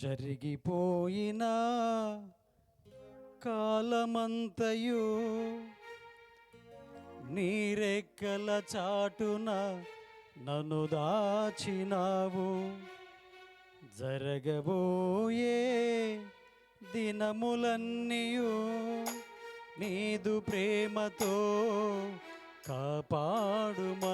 జరిగిపోయిన కాలమంతయు నీరెక్కల చాటున నన్ను దాచినావు. జరగబోయే దినములన్నీయు నీదు ప్రేమతో కాపాడుమా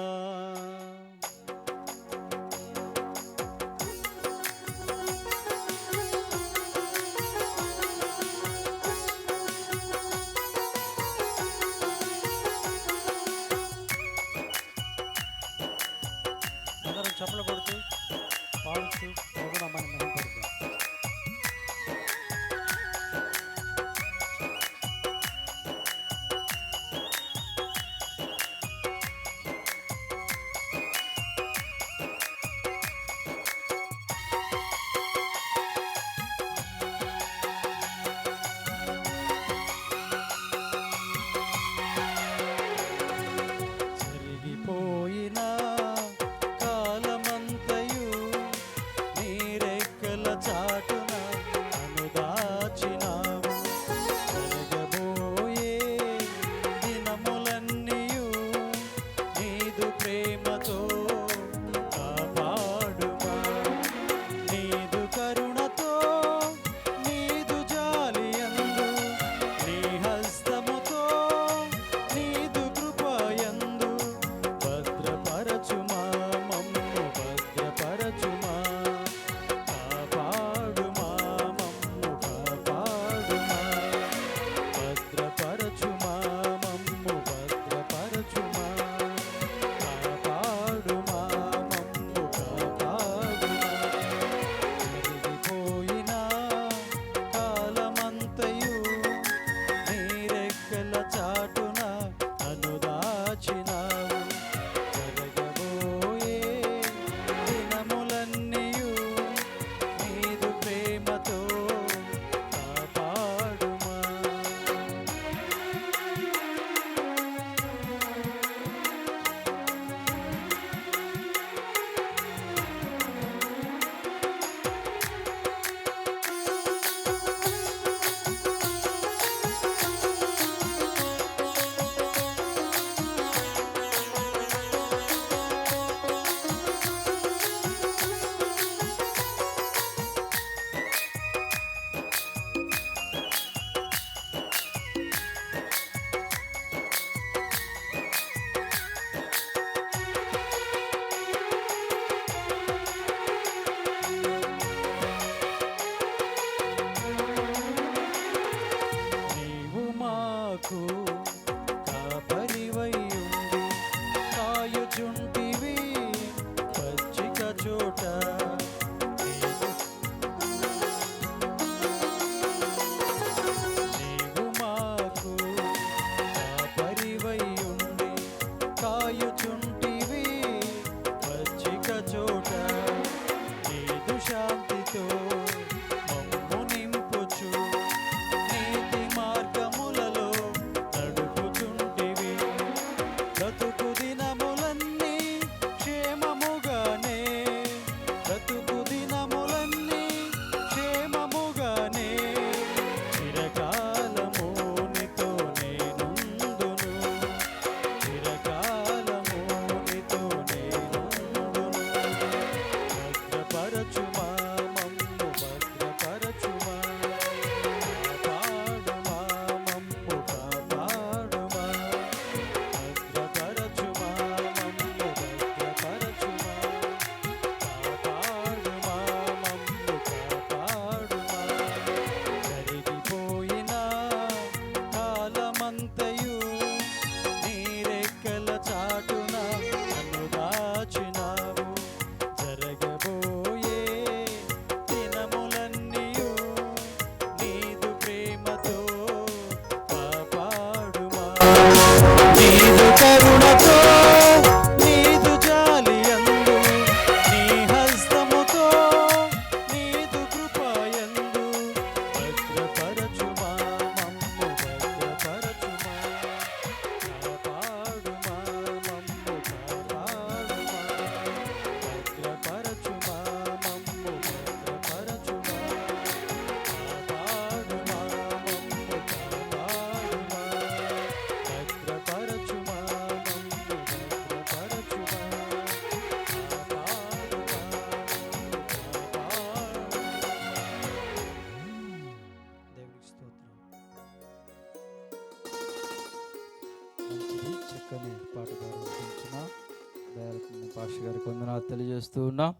పాష గారికి వందనాలు తెలియజేస్తూ ఉన్నాం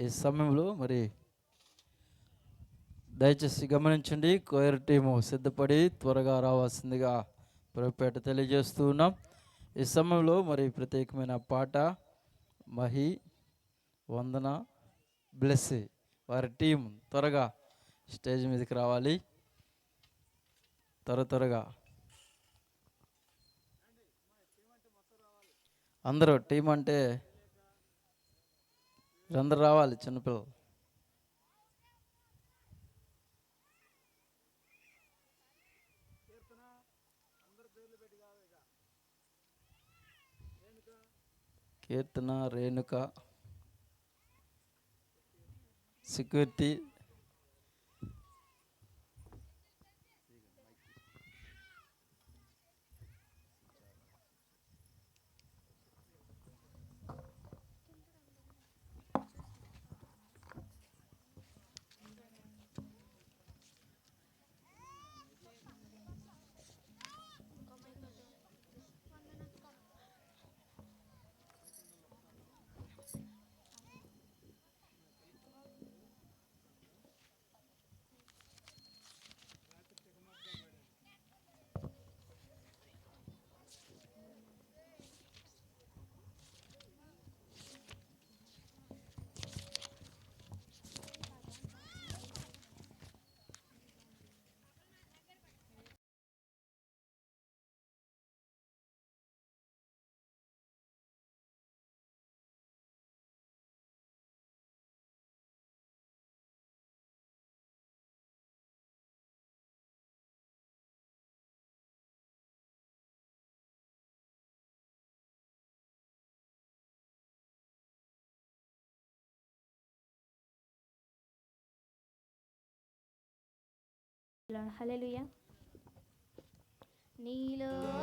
ఈ సమయంలో మరి దయచేసి గమనించండి కోయర్ టీము సిద్ధపడి త్వరగా రావాల్సిందిగా పురపేట తెలియజేస్తూ ఉన్నాం ఈ సమయంలో మరి ప్రత్యేకమైన పాట మహి వందన బ్లెస్సి వారి టీం త్వరగా స్టేజ్ మీదకి రావాలి. త్వర త్వరగా అందరూ టీం అంటే అందరు రావాలి చిన్నపిల్లలు. Keerthana Renuka security Aleluya. Nilo.